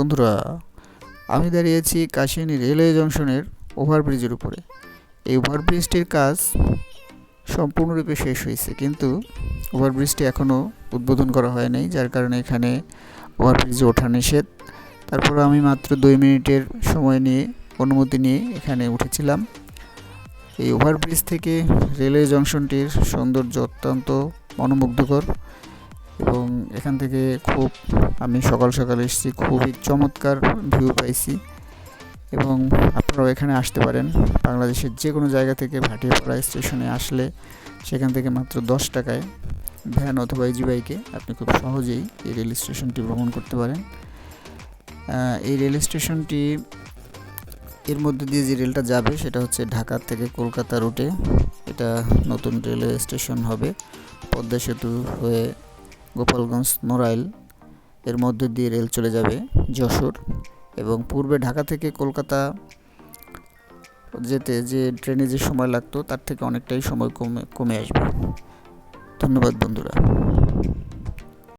বন্ধুরা, আমি দাঁড়িয়েছি কাশিয়ানি রেলওয়ে জংশনের ওভারব্রিজের উপরে। এই ওভারব্রিজটির কাজ সম্পূর্ণরূপে শেষ হয়েছে, কিন্তু ওভারব্রিজটি এখনও উদ্বোধন করা হয় নাই, যার কারণে এখানে ওভারব্রিজে ওঠা নিষেধ। তারপর আমি মাত্র দুই মিনিটের সময় নিয়ে, অনুমতি নিয়ে এখানে উঠেছিলাম। এই ওভারব্রিজ থেকে রেলওয়ে জংশনটির সৌন্দর্য অত্যন্ত মনোমুগ্ধকর। এবং এখান থেকে খুব আমি সকাল সকাল এসেছি, খুবই চমৎকার ভিউ পাইছি এবং আপনারাও এখানে আসতে পারেন। বাংলাদেশের যে কোনো জায়গা থেকে ভাটিয়াপাড়া স্টেশনে আসলে সেখান থেকে মাত্র দশ টাকায় ভ্যান অথবা ইজি বাইকে আপনি খুব সহজেই এই রেল স্টেশনটি ভ্রমণ করতে পারেন। এই রেল স্টেশনটি এর মধ্যে দিয়ে যে রেলটা যাবে সেটা হচ্ছে ঢাকা থেকে কলকাতা রুটে। এটা নতুন রেলওয়ে স্টেশন হবে। পদ্মা সেতু হয়ে গোপালগঞ্জ নোরাইল এর মধ্যে দিয়ে রেল চলে যাবে যশোর এবং পূর্বে ঢাকা থেকে কলকাতা যেতে যে ট্রেনে যে সময় লাগতো তার থেকে অনেকটাই সময় কমে কমে আসবে। ধন্যবাদ বন্ধুরা।